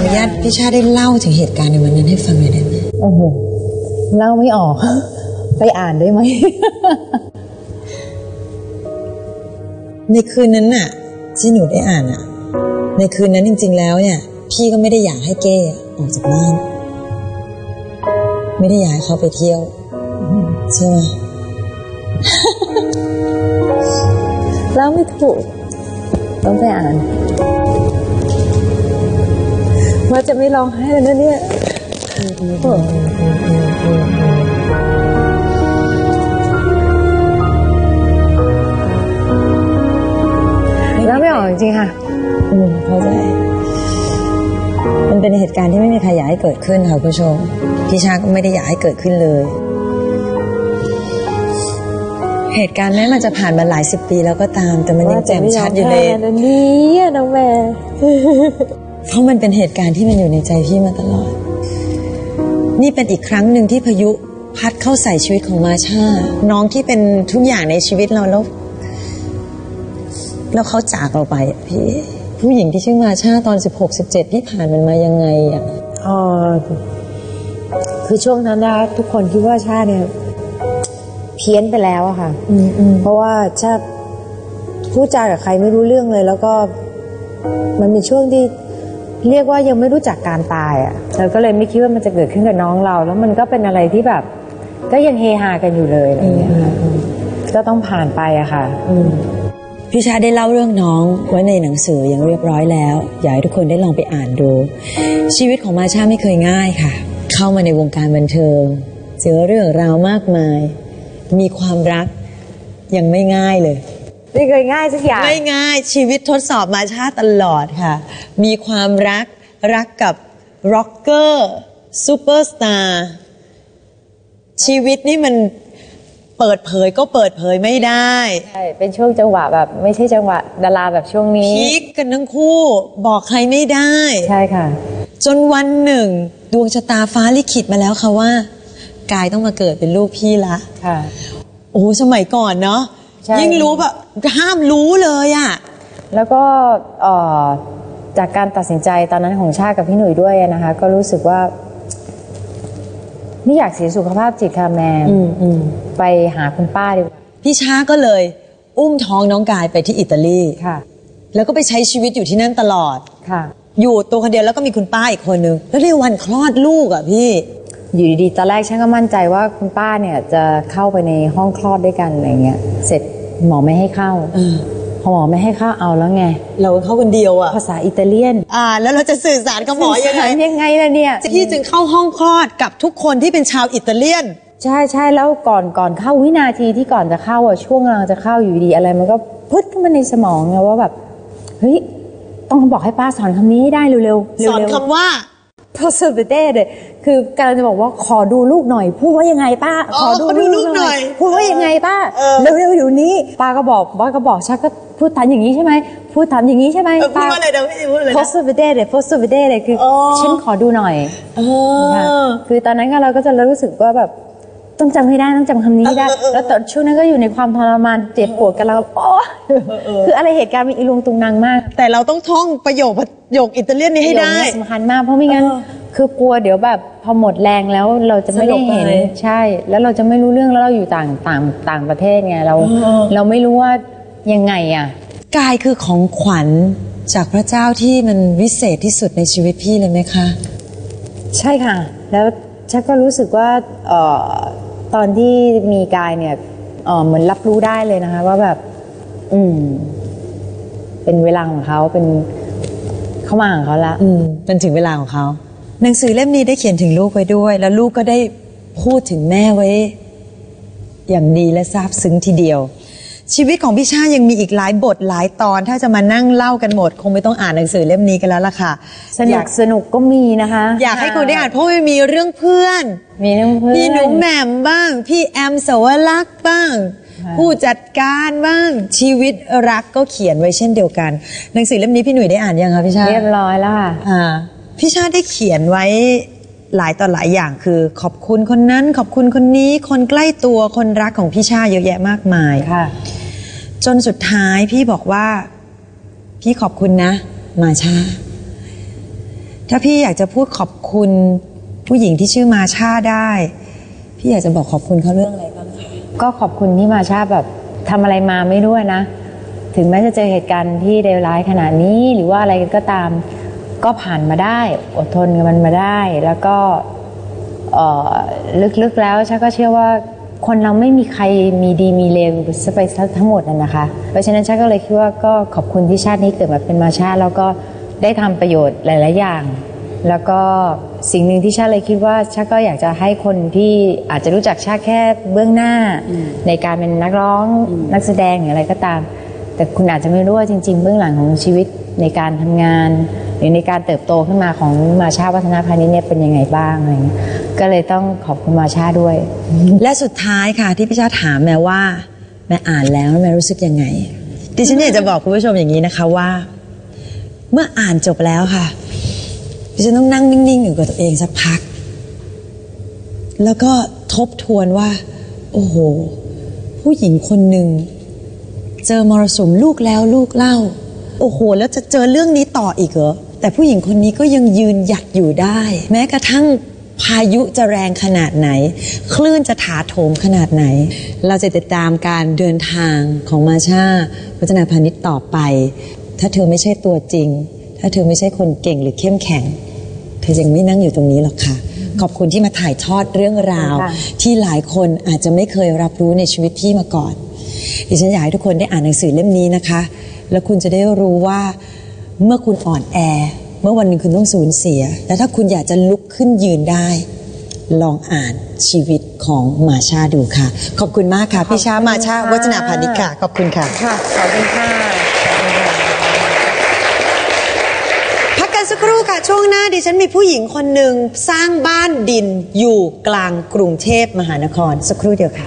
ออนุญาตพี่ชาได้เล่าถึงเหตุการณ์ในวันนั้นให้ฟังหน่อยได้ไหมโอ้โหเล่าไม่ออก ไปอ่านได้ไหม ในคืนนั้นน่ะ ที่หนูได้อ่านอะ ในคืนนั้นจริง ๆ แล้วเนี่ย พี่ก็ไม่ได้อยากให้เก้ออกจากบ้าน ไม่ได้อยากให้เขาไปเที่ยวใช่ไหมเล่าไม่ถูกต้องไปอ่าน ว่าจะไม่ร้องไห้เลยนะเนี่ยโอ้เล่าไม่ออกจริงๆค่ะ อืมเข้าใจมันเป็นเหตุการณ์ที่ไม่มีใครอยากให้เกิดขึ้นค่ะคุณผู้ชมพี่ชาก็ไม่ได้อยากให้เกิดขึ้นเลย เหตุการณ์นั้นมันจะผ่านมาหลายสิบปีแล้วก็ตาม แต่มันยังแจ่มชัดอยู่เลยว่าจะไม่ร้องไห้นะเนี่ยน้องแม่ เพราะมันเป็นเหตุการณ์ที่มันอยู่ในใจพี่มาตลอด นี่เป็นอีกครั้งหนึ่งที่พายุพัดเข้าใส่ชีวิตของมาชา น้องที่เป็นทุกอย่างในชีวิตเราแล้วแล้วเขาจากเราไปอะพี่ผู้หญิงที่ชื่อมาชาตอนสิบหกสิบเจ็ดพี่ผ่านมันมายังไงอะเอ่อคือช่วงนั้นนะทุกคนคิดว่าชาติเนี่ย เพี้ยนไปแล้วอะค่ะอืมอืมเพราะว่าชาติพูดจากับใครไม่รู้เรื่องเลย แล้วก็มันเป็นช่วงที่ เรียกว่ายังไม่รู้จักการตายอะเราก็เลยไม่คิดว่ามันจะเกิดขึ้นกับน้องเรา แล้วมันก็เป็นอะไรที่แบบ ก็ยังเฮฮากันอยู่เลยอะไรเงี้ยก็ต้องผ่านไปอะค่ะพี่ชาได้เล่าเรื่องน้องไว้ในหนังสืออย่างเรียบร้อยแล้ว อยากให้ทุกคนได้ลองไปอ่านดู ชีวิตของมาชาไม่เคยง่ายค่ะ เข้ามาในวงการบันเทิงเจอเรื่องราวมากมาย มีความรักยังไม่ง่ายเลย ไม่เคยง่ายสักอย่าง ไม่ง่ายชีวิตทดสอบมาชาตลอดค่ะ มีความรักรักกับร็อกเกอร์ซูเปอร์สตาร์ชีวิตนี่มันเปิดเผยก็เปิดเผยไม่ได้ ใช่ เป็นช่วงจังหวะแบบไม่ใช่จังหวะดาราแบบช่วงนี้พีคกันทั้งคู่บอกใครไม่ได้ ใช่ค่ะ จนวันหนึ่ง ดวงชะตาฟ้าลิขิตมาแล้วค่ะว่า กายต้องมาเกิดเป็นลูกพี่ละค่ะ โอ้สมัยก่อนเนาะใช่ ยิ่งรู้แบบห้ามรู้เลยอะแล้วก็เอ่อจากการตัดสินใจตอนนั้นของชาติกับพี่หนุ่ยด้วยนะคะ ก็รู้สึกว่า ไม่อยากเสียสุขภาพจิตค่ะแมนไปหาคุณป้าดีกว่าพี่ช้าก็เลย อุ้มท้องน้องกายไปที่อิตาลีค่ะ แล้วก็ไปใช้ชีวิตอยู่ที่นั่นตลอดค่ะ อยู่ตัวคนเดียวแล้วก็มีคุณป้าอีกคนนึงแล้วในวันคลอดลูกอะพี่อยู่ดีๆตอนแรกฉันก็มั่นใจว่าคุณป้าเนี่ยจะเข้าไปในห้องคลอดด้วยกันอะไรเงี้ย เสร็จ หมอไม่ให้เข้าเออพอหมอไม่ให้เข้าเอาแล้วไง เราเข้าคนเดียวอะภาษาอิตาเลียน อ่า แล้วเราจะสื่อสารกับหมอยังไงสื่สารยังไงล่ะเนี่ยพี่จึงเข้าห้องคลอดกับทุกคนที่เป็นชาวอิตาเลียน ใช่ใช่แล้วก่อนก่อนเข้าวินาทีที่ก่อนจะเข้าอะช่วงกำลังจะเข้าอยู่ดีอะไรมันก็พึดขึ้นมาในสมองไงว่าแบบเฮ้ยต้องบอกให้ป้าสอนคำนี้ให้ได้เร็วๆเร็วๆสอนคำว่า possibility เลย คือกำลังจะบอกว่าขอดูลูกหน่อย พูดว่ายังไงป้าอ๋อขอดูลูกหน่อย พูดว่ายังไงป้าเออเร็วๆเดี๋ยวนี้ป้าก็บอกป้าก็บอกชักก็พูดทันอย่างนี้ใช่ไหมพูดทันอย่างนี้ใช่ไหมเออพูดว่าอะไรเดี๋ยวพี่พูดเลยนะ possibility เลย possibility เลยคือออฉันขอดูหน่อยเอค่ะอคือตอนนั้นก็เราก็จะรู้สึกว่าแบบต้องจำให้ได้ต้องจำคำนี้ให้ได้เออเออเออแล้วตอนช่วงนั้นก็อยู่ในความทรมานเจ็บปวดกันแล้วโอ้คืออะไรเหตุการณ์มันอีลุงตุงนางมาก แต่เราต้องท่องประโยคประโยคอิตาเลียนนี้ให้ได้ประโยคเนี้ยสำคัญมากเพราะไม่งั้นเออ คือกลัวเดี๋ยวแบบพอหมดแรงแล้วเราจะไม่ได้เห็นสลบไปใช่ แล้วเราจะไม่รู้เรื่องแล้วเราอยู่ต่างต่างต่างประเทศไงเราเออเราไม่รู้ว่ายังไงอะกายคือของขวัญจากพระเจ้าที่มันวิเศษที่สุดในชีวิตพี่เลยไหมคะ ใช่ค่ะ แล้วชักก็รู้สึกว่าเออตอนที่มีกายเนี่ยเออเหมือนรับรู้ได้เลยนะคะ ว่าแบบ อืม เป็นเวลาของเขาเป็นเข้ามาของเขาละ อืมเป็นถึงเวลาของเขา หนังสือเล่มนี้ได้เขียนถึงลูกไว้ด้วย แล้วลูกก็ได้พูดถึงแม่ไว้ อย่างดีและซาบซึ้งทีเดียว ชีวิตของพี่ชายังมีอีกหลายบทหลายตอน ถ้าจะมานั่งเล่ากันหมด คงไม่ต้องอ่านหนังสือเล่มนี้กันแล้วล่ะค่ะสอนุยากกสนุกก็มีนะคะ อยากให้คุณได้อ่านเพราะมันมีเรื่องเพื่อน มีน้องเพื่อนพี่หนูแหม่มบ้าง พี่แอมสวรักษ์บ้างค่ะผู้จัดการบ้างชีวิตรักก็เขียนไว้เช่นเดียวกัน หนังสือเล่มนี้พี่หนุ่ยได้อ่านยังคะพี่ชาเรียบร้อยแล้วค่ะอ่า พี่ชาติได้เขียนไว้หลายต่อหลายอย่างคือ ขอบคุณคนนั้น ขอบคุณคนนี้คนใกล้ตัวคนรักของพี่ชาเยอะแยะมากมายค่ะ จนสุดท้ายพี่บอกว่า พี่ขอบคุณนะ มาชา ถ้าพี่อยากจะพูดขอบคุณผู้หญิงที่ชื่อมาชาได้ พี่อยากจะบอกขอบคุณเขาเรื่องอะไรบ้างคะก็ขอบคุณที่มาชาแบบทำอะไรมาไม่ด้วยนะ ถึงแม้จะเจอเหตุการณ์ที่เลวร้ายขนาดนี้หรือว่าอะไรก็ตาม ก็ผ่านมาได้ อดทนกับมันมาได้ แล้วก็เอ่อลึกๆแล้วชาก็เชื่อว่าคนเราไม่มีใครมีดีมีเลวซะไปซะทั้งหมดน่ะนะคะ เพราะฉะนั้นชาก็เลยคิดว่าก็ขอบคุณที่ชาตินี้เกิดมาเป็นมาชาแล้วก็ได้ทำประโยชน์หลาย ๆ อย่าง แล้วก็สิ่งหนึ่งที่ชาเลยคิดว่าชาก็อยากจะให้คนที่อาจจะรู้จักชาแค่เบื้องหน้า ในการเป็นนักร้องนักแสดงหรืออะไรก็ตาม แต่คุณอาจจะไม่รู้ว่าจริง ๆ เบื้องหลังของชีวิตในการทำงาน หรือในการเติบโตขึ้นมาของมาชาวัฒนพาณิชย์เนี่ยเป็นยังไงบ้างอะไรเงี้ยก็เลยต้องขอบคุณมาชาด้วย และสุดท้ายค่ะที่พี่ชาถามแม่ว่าแม่อ่านแล้วแม่รู้สึกยังไง ดิฉันอยากจะบอกคุณผู้ชมอย่างนี้นะคะว่า เมื่ออ่านจบแล้วค่ะดิฉันต้องนั่งนิ่งๆอยู่กับตัวเองสักพัก แล้วก็ทบทวนว่า โอ้โห ผู้หญิงคนหนึ่งเจอมรสุมลูกแล้วลูกเล่า โอ้โห แล้วจะเจอเรื่องนี้ต่ออีกเหรอ แต่ผู้หญิงคนนี้ก็ยังยืนหยัดอยู่ได้ แม้กระทั่งพายุจะแรงขนาดไหน คลื่นจะถาโถมขนาดไหน เราจะติดตามการเดินทางของมาชาวัฒนาพาณิชย์ต่อไป ถ้าเธอไม่ใช่ตัวจริง ถ้าเธอไม่ใช่คนเก่งหรือเข้มแข็ง เธอยังไม่นั่งอยู่ตรงนี้หรอกค่ะ ขอบคุณที่มาถ่ายทอดเรื่องราวค่ะที่หลายคนอาจจะไม่เคยรับรู้ในชีวิตพี่มาก่อนดิฉันอยากให้ทุกคนได้อ่านหนังสือเล่มนี้นะคะ แล้วคุณจะได้รู้ว่า เมื่อคุณอ่อนแอ เมื่อวันหนึ่งคุณต้องสูญเสีย และถ้าคุณอยากจะลุกขึ้นยืนได้ ลองอ่านชีวิตของมาชาดูค่ะ ขอบคุณมากค่ะ พี่ชามาชาวัฒนาพานิชย์ค่ะขอบคุณค่ะค่ะขอบคุณค่ะขอบคุณค่ะพักกันสักครู่ค่ะ ช่วงหน้าดิฉันมีผู้หญิงคนหนึ่งสร้างบ้านดินอยู่กลางกรุงเทพมหานครสักครู่เดียวค่ะ